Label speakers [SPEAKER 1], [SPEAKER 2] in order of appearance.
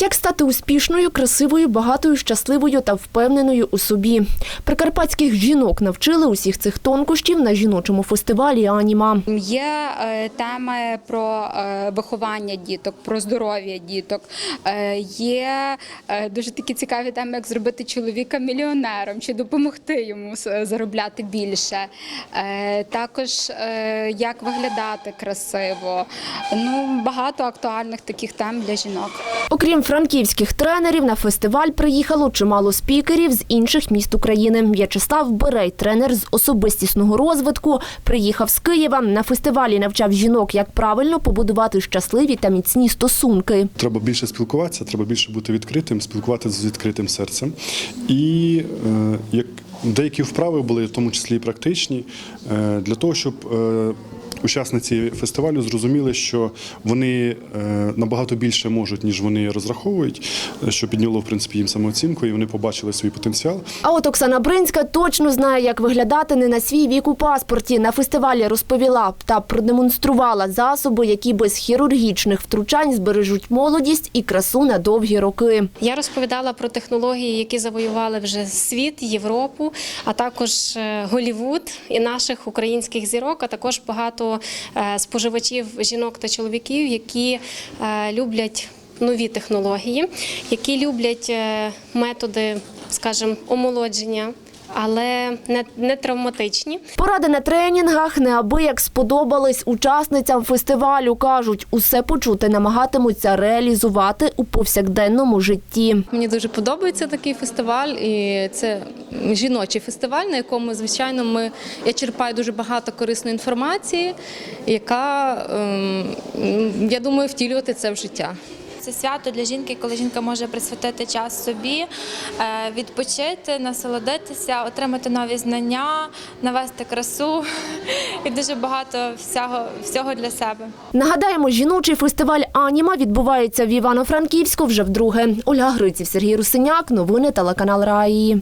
[SPEAKER 1] Як стати успішною, красивою, багатою, щасливою та впевненою у собі? Прикарпатських жінок навчили усіх цих тонкощів на жіночому фестивалі Аніма.
[SPEAKER 2] Є е, теми про е, виховання діток, про здоров'я діток. Е, є дуже такі цікаві теми, як зробити чоловіка мільйонером чи допомогти йому заробляти більше. Також як виглядати красиво. Ну багато актуальних таких тем для жінок.
[SPEAKER 1] Окрім франківських тренерів, на фестиваль приїхало чимало спікерів з інших міст України. В'ячеслав Берей, тренер з особистісного розвитку, приїхав з Києва. На фестивалі навчав жінок, як правильно побудувати щасливі та міцні стосунки.
[SPEAKER 3] Треба більше спілкуватися, треба більше бути відкритим, спілкуватися з відкритим серцем. І е, як деякі вправи були, в тому числі і практичні, е, для того, щоб е, учасниці фестивалю зрозуміли, що вони е, набагато більше можуть, ніж вони розраховують, е, що підняло в принципі їм самооцінку, і вони побачили свій потенціал.
[SPEAKER 1] А от Оксана Бринська точно знає, як виглядати не на свій вік у паспорті. На фестивалі розповіла та продемонструвала засоби, які без хірургічних втручань збережуть молодість і красу на довгі роки.
[SPEAKER 4] Я розповідала про технології, які завоювали вже світ, Європу, а також е, Голівуд і наших українських зірок, а також багато е, споживачів жінок та чоловіків, які е, люблять нові технології, які люблять е, методи, скажімо, омолодження. Але не, не травматичні.
[SPEAKER 1] Поради на тренінгах неабияк сподобались учасницям фестивалю. Кажуть, усе почути намагатимуться реалізувати у повсякденному житті.
[SPEAKER 5] Мені дуже подобається такий фестиваль, і це жіночий фестиваль, на якому, звичайно, ми я черпаю дуже багато корисної інформації, яка ем, я думаю втілювати це в життя.
[SPEAKER 6] Це свято для жінки, коли жінка може присвятити час собі, е, відпочити, насолодитися, отримати нові знання, навести красу і дуже багато всього, всього для себе.
[SPEAKER 1] Нагадаємо, жіночий фестиваль Аніма відбувається в Івано-Франківську вже вдруге. Ольга Гриців, Сергій Русиняк. Новини телеканал Раї.